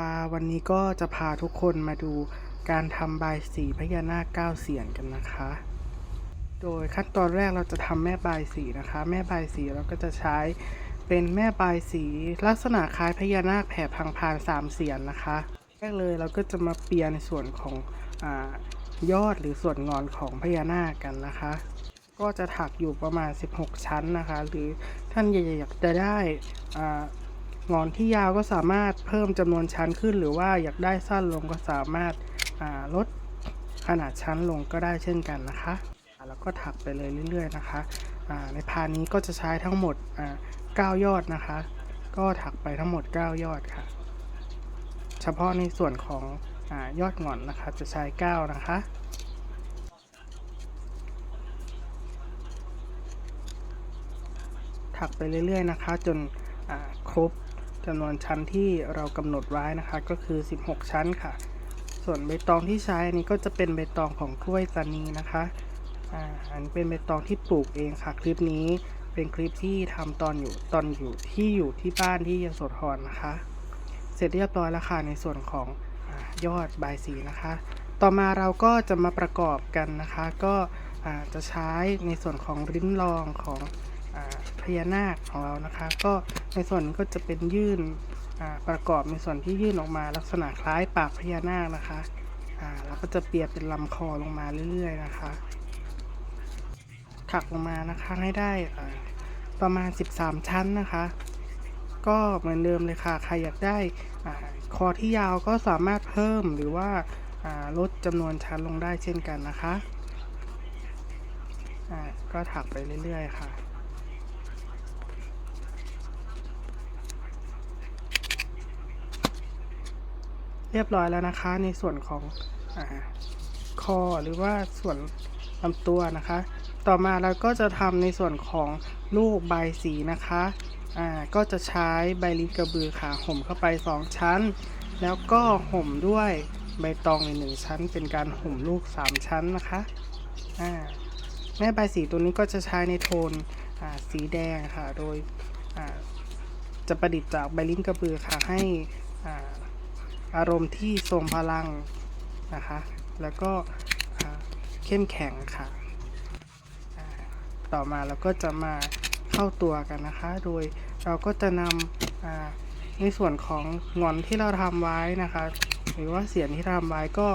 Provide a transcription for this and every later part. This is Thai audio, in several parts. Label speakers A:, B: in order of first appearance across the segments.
A: ค่ะ วันนี้ก็จะพาทุกคนมาดูการทำบายสีพญานาคเก้าเสียนกันนะคะ โดยขั้นตอนแรกเราจะทำแม่บายสีนะคะ แม่บายสีเราก็จะใช้เป็นแม่บายสีลักษณะคล้ายพญานาคแผ่พังพานสามเสียนนะคะแรกเลยเราก็จะมาเปียในส่วนของอยอดหรือส่วนงอนของพญานาคกันนะคะ ก็จะถักอยู่ประมาณ 16 ชั้นนะคะ หรือท่านอยากจะได้ งอนที่ยาวก็สามารถเพิ่มจำนวนชั้นขึ้น หรือว่าอยากได้สั้นลงก็สามารถาลดขนาดชั้นลงก็ได้เช่นกันนะคะ แล้วก็ถักไปเลยเรื่อย ๆ นะคะในพานี้ก็จะใช้ทั้งหมดอ่า9ยอดนะคะ ก็ถักไปทั้งหมด 9 ยอดค่ะ เฉพาะในส่วนของอยอดหงอนนะคะจะใช้ 9 นะคะถักไปเรื่อยๆนะคะ จนครบ จำนวนชั้นที่เรากำหนดไว้นะคะก็คือ 16 ชั้นค่ะ ส่วนใบตองที่ใช้อันนี้ก็จะเป็นใบตองของกล้วยตานีนะคะอ่าอันเป็นใบตองที่ปลูกเองค่ะ คลิปนี้เป็นคลิปที่ทำตอนอยู่ตอนอยู่ที่อยู่ที่บ้านที่ยโสธรนะคะ เสร็จเรียบร้อยแล้วค่ะในส่วนของอยอดใบสีนะคะ ต่อมาเราก็จะมาประกอบกันนะคะ ก็จะใช้ในส่วนของริ้นรองของอพญานาคของเรานะคะ ก็ ในส่วนนี้ก็จะเป็นยื่นประกอบในส่วนที่ยื่นออกมาลักษณะคล้ายปากพญานาคนะคะอ่าเราก็จะเปรียบเป็นลำคอลงมาเรื่อยๆนะคะถักลงมานะคะให้ได้ประมาณ 13 ชั้นนะคะ ก็เหมือนเดิมเลยค่ะใครอยากได้คอที่ยาวก็สามารถเพิ่มหรือว่าาลดจำนวนชั้นลงได้เช่นกันนะคะ ก็ถักไปเรื่อยๆค่ะ เรียบร้อยแล้วนะคะ ในส่วนของอคอหรือว่าส่วนลำตัวนะคะ ต่อมาเราก็จะทำในส่วนของลูกใบสีนะคะอ่าก็จะใช้ใบลิ้นกระบือค่ะห่มเข้าไป 2 ชั้น แล้วก็ห่มด้วยใบตองอีกหนึ่งชั้น เป็นการห่มลูก 3 ชั้นนะคะอ่าแม่ใบสีตัวนี้ก็จะใช้ในโทนสีแดงค่ะ โดยจะประดิษฐ์จากใบลิ้นกระบือค่ะให้ อารมณ์ที่ทรงพลังนะคะ แล้วก็เข้มแข็งค่ะ ต่อมาเราก็จะมาเข้าตัวกันนะคะ โดยเราก็จะนำในส่วนของงอนที่เราทำไว้นะคะ หรือว่าเสียงที่ทำไว้ก็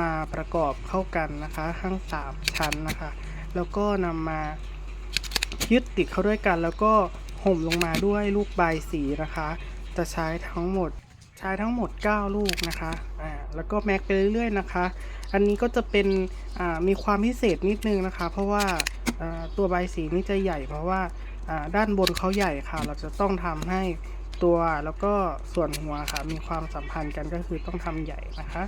A: มาประกอบเข้ากันนะคะ ทั้งสามชั้นนะคะ แล้วก็นำมายึดติดเข้าด้วยกัน แล้วก็ห่มลงมาด้วยลูกใบสีนะคะ จะใช้ทั้งหมด ใช้ทั้งหมด 9 ลูกนะคะอ่าแล้วก็แม็กไปเรื่อยๆนะคะ อันนี้ก็จะเป็นอ่ามีความพิเศษนิดนึงนะคะ เพราะว่าอ่าตัวใบสีนี่จะใหญ่ เพราะว่าอ่าด้านบนเขาใหญ่ค่ะ เราจะต้องทำให้ตัวแล้วก็ส่วนหัวค่ะ มีความสัมพันธ์กันก็คือต้องทำใหญ่นะคะ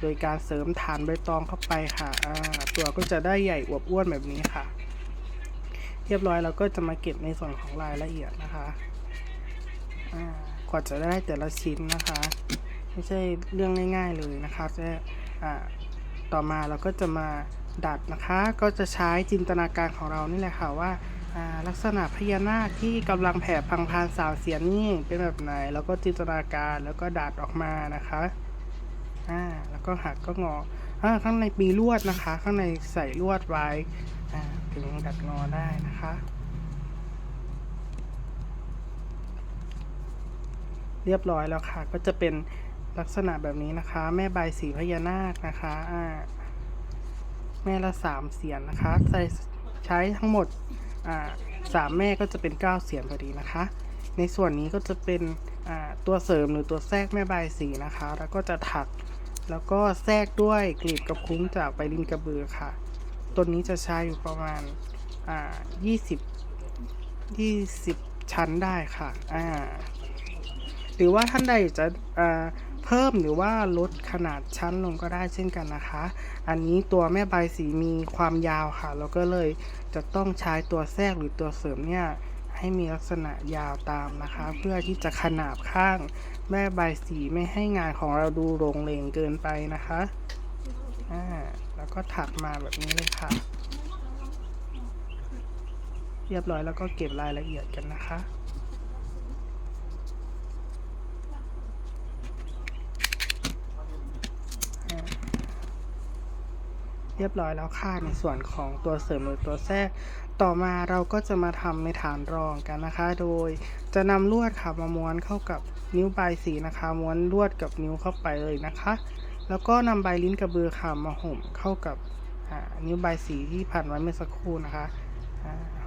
A: โดยการเสริมฐานใบตองเข้าไปค่ะอ่าตัวก็จะได้ใหญ่อวบอ้วนแบบนี้ค่ะ เรียบร้อยเราก็จะมาเก็บในส่วนของรายละเอียดนะคะอ่า กว่าจะได้แต่ละชิ้นนะคะ ไม่ใช่เรื่องง่าย ๆเลยนะคะจะต่อมาเราก็จะมาดัดนะคะ ก็จะใช้จินตนาการของเรานี่แหละค่ะว่าลักษณะพญานาคที่กำลังแผ่พังพานสาวเสียนนี่เป็นแบบไหน แล้วก็จินตนาการแล้วก็ดัดออกมานะคะอ่าแล้วก็หักก็งออ่าข้างในมีลวดนะคะ ข้างในใส่ลวดไว้อ่าถึงดัดงอได้นะคะ เรียบร้อยแล้วค่ะ ก็จะเป็นลักษณะแบบนี้นะคะ แม่ใบสีพญานาคนะคะอ่าแม่ละสามเสียนนะคะ ใส่ใช้ทั้งหมดอ่าสามแม่ก็จะเป็นเก้าเสียนพอดีนะคะ ในส่วนนี้ก็จะเป็นอ่าตัวเสริมหรือตัวแทรกแม่ใบสีนะคะ แล้วก็จะถักแล้วก็แทรกด้วยกลีบกับคุ้มจากใบลินกระเบือค่ะ ตัวนี้จะใช้อยู่ประมาณอ่ายี่สิบยี่สิบชั้นได้ค่ะ อ่า หรือว่าท่านใดอยากจะเพิ่มหรือว่าลดขนาดชั้นลงก็ได้เช่นกันนะคะ อันนี้ตัวแม่ใบสีมีความยาวค่ะแล้วก็เลยจะต้องใช้ตัวแทรกหรือตัวเสริมเนี่ยให้มีลักษณะยาวตามนะคะ เพื่อที่จะขนาบข้างแม่ใบสีไม่ให้งานของเราดูโรงเลงเกินไปนะคะอ่าแล้วก็ถักมาแบบนี้เลยค่ะ เรียบร้อยแล้วก็เก็บรายละเอียดกันนะคะ เรียบร้อยแล้วค่ะในส่วนของตัวเสริมหรือตัวแทรก ต่อมาเราก็จะมาทำในฐานรองกันนะคะ โดยจะนำลวดค่ะมาม้วนเข้ากับนิ้วปลายสีนะคะ ม้วนลวดกับนิ้วเข้าไปเลยนะคะ แล้วก็นำใบลิ้นกระบือค่ะมาห่มเข้ากับนิ้วใบสีที่ผ่านไว้เมื่อสักครู่นะคะ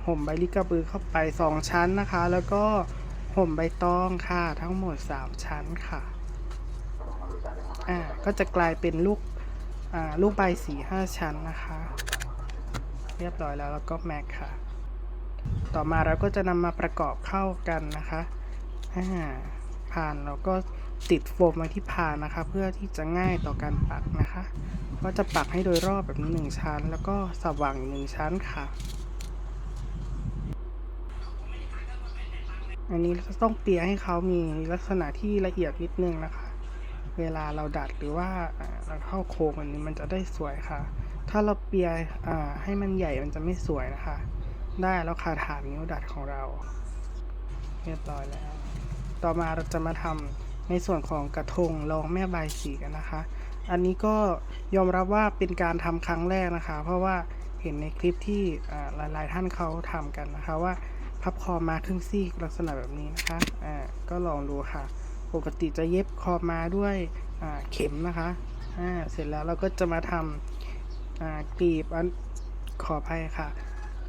A: ห่มใบลิ้นกระบือเข้าไป 2 ชั้นนะคะ แล้วก็ห่มใบตองค่ะ ทั้งหมด 3 ชั้นค่ะ อ่า ก็จะกลายเป็นลูก ลูกใบสี5ชั้นนะคะ เรียบร้อยแล้วแล้วก็แม็กค่ะ ต่อมาเราก็จะนำมาประกอบเข้ากันนะคะผ่านเราก็ติดโฟมไว้ที่ผ่านนะคะ เพื่อที่จะง่ายต่อการปักนะคะ ก็จะปักให้โดยรอบแบบนี้หนึ่งชั้น แล้วก็สว่างอีกหนึ่งชั้นค่ะอันนี้ต้องเปียให้เขามีลักษณะที่ละเอียดนิดนึงนะคะ เวลาเราดัดหรือว่าเราเข้าโค้งอันนี้มันจะได้สวยค่ะ ถ้าเราเปียให้มันใหญ่มันจะไม่สวยนะคะ ได้แล้วค่ะฐานนิ้วดัดของเรา เรียบร้อยแล้ว ต่อมาเราจะมาทำในส่วนของกระทงรองแม่ใบสีกันนะคะ อันนี้ก็ยอมรับว่าเป็นการทำครั้งแรกนะคะ เพราะว่าเห็นในคลิปที่หลาย ๆ ท่านเขาทำกันนะคะว่าพับคอมาครึ่งซี่ลักษณะแบบนี้นะคะ อ่า ก็ลองดูค่ะ ปกติจะเย็บคอมาด้วยเข็มนะคะเสร็จแล้วเราก็จะมาทำกลีบอันขออภัยค่ะ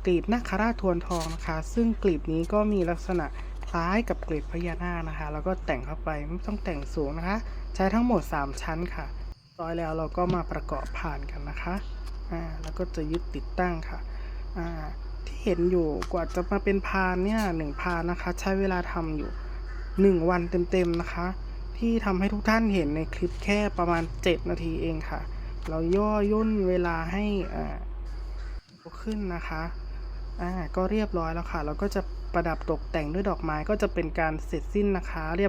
A: กลีบนาคราชทวนทองนะคะ ซึ่งกลีบนี้ก็มีลักษณะคล้ายกับกลีบพญานาคนะคะ แล้วก็แต่งเข้าไปไม่ต้องแต่งสูงนะคะ ใช้ทั้งหมด 3 ชั้นค่ะร้อยแล้วเราก็มาประกอบผ่านกันนะคะอ่าแล้วก็จะยึดติดตั้งค่ะอ่าที่เห็นอยู่กว่าจะมาเป็นพานเนี่ยหนึ่งพานนะคะ ใช้เวลาทำอยู่ 1 วันเต็มๆนะคะ ที่ทำให้ทุกท่านเห็นในคลิปแค่ประมาณ 7 นาทีเองค่ะ เราย่อย่นเวลาให้อ่าขึ้นนะคะอ่าก็เรียบร้อยแล้วค่ะ เราก็จะประดับตกแต่งด้วยดอกไม้ก็จะเป็นการเสร็จสิ้นนะคะเรียบ